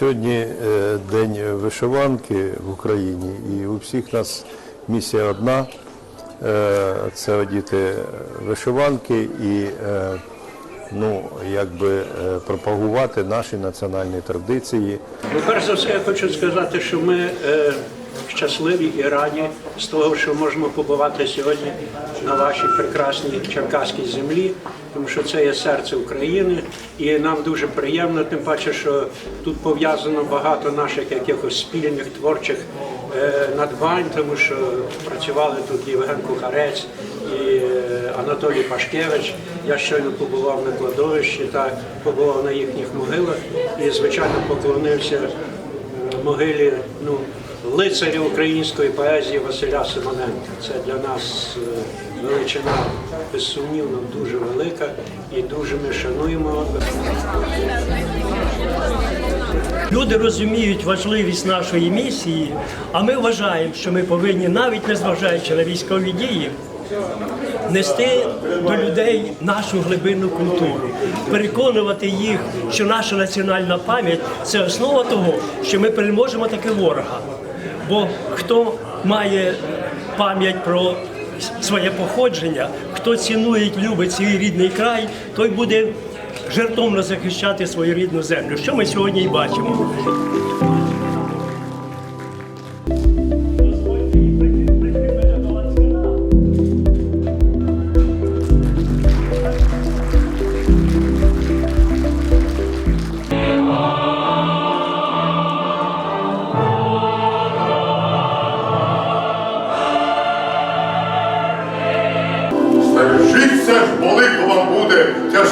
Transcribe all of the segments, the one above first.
сьогодні е, день вишиванки в Україні, і у всіх нас місія одна е, це одіти вишиванки і е, ну, якби пропагувати наші національні традиції. Ну, перш за все, я хочу сказати, що ми щасливі і раді з того, що можемо побувати сьогодні на вашій прекрасній черкаській землі, тому що це є серце України, і нам дуже приємно, тим паче, що тут пов'язано багато наших якихось спільних творчих е, надбань, тому що працювали тут Євген Кухарець і е, Анатолій Пашкевич. Я щойно побував на кладовищі та побував на їхніх могилах і, звичайно, поклонився могилі ну, лицаря української поезії Василя Симоненка. Це для нас е, величина безсумнівно дуже велика і дуже ми шануємо. Люди розуміють важливість нашої місії, а ми вважаємо, що ми повинні, навіть незважаючи на військові дії, нести до людей нашу глибинну культуру, переконувати їх, що наша національна пам'ять це основа того, що ми переможемо таки ворога. Бо хто має пам'ять про своє походження, хто цінує, любить свій рідний край, той буде жертовно захищати свою рідну землю, що ми сьогодні і бачимо.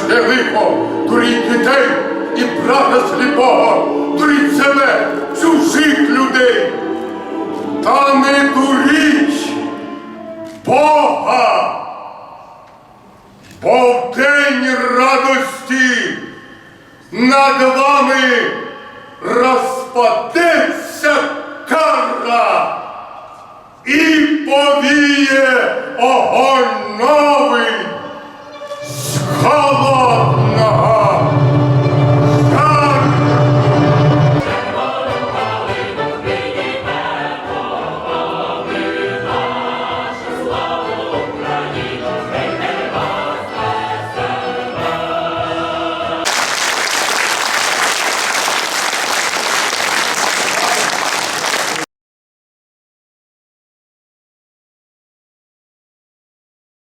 Тяжке лихо, дуріть дітей і брата сліпого, дуріть себе, чужих людей. Та не дуріть Бога, бо в день радості над вами розпадеться кара і повіє огонь